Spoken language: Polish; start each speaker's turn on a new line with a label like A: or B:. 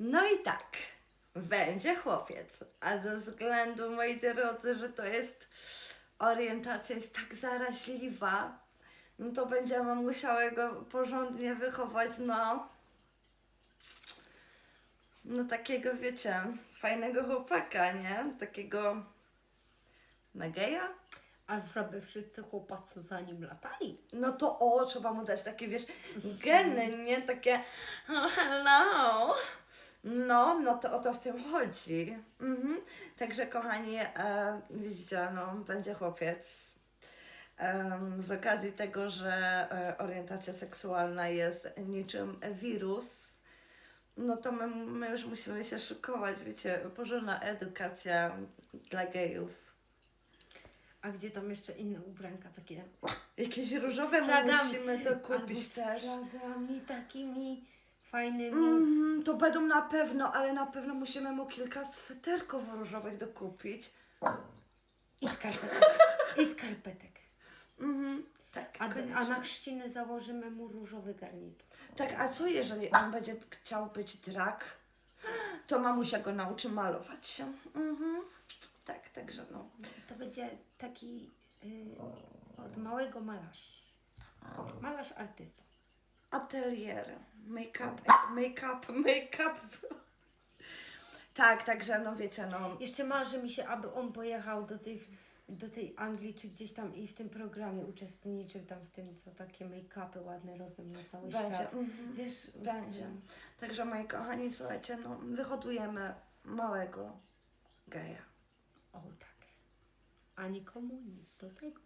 A: No i tak, będzie chłopiec, a ze względu, moi drodzy, że to jest orientacja jest tak zaraźliwa, no to będziemy musiały go porządnie wychować, no, no takiego, wiecie, fajnego chłopaka, nie? Takiego na geja?
B: A żeby wszyscy chłopacy za nim latali.
A: No to o, trzeba mu dać takie, wiesz, geny, nie? Takie oh, hello. No, no to o to w tym chodzi. Mhm. Także kochani, e, widzicie, no, będzie chłopiec. Em, z okazji tego, że e, orientacja seksualna jest niczym wirus, no to my, my już musimy się szykować, wiecie, porządna edukacja dla gejów.
B: A gdzie tam jeszcze inne ubranka takie?
A: Jakieś różowe
B: Z flagami.
A: musimy to kupić
B: Albo z
A: też.
B: flagami takimi fajnymi.
A: Mm, to będą na pewno, ale na pewno musimy mu kilka sweterków różowych dokupić.
B: I skarpetek. I skarpetek.
A: Mhm, tak,
B: A, a na chrzciny założymy mu różowy garnitur.
A: Tak, a co jeżeli on będzie chciał być drag? To mamusia go nauczy malować się. Mhm. Tak, także no.
B: To będzie taki y, od małego malarz. Malarz artysta.
A: Atelier, make-up, make-up, make-up. Tak, także no wiecie, no.
B: Jeszcze marzy mi się, aby on pojechał do tych do tej Anglii czy gdzieś tam i w tym programie uczestniczył tam w tym, co takie make-upy ładne robią na cały
A: Będzie.
B: świat.
A: Mhm.
B: Wiesz,
A: Będzie. Także moi kochani, słuchajcie, no wyhodujemy małego geja.
B: O tak. A nikomu nic do tego.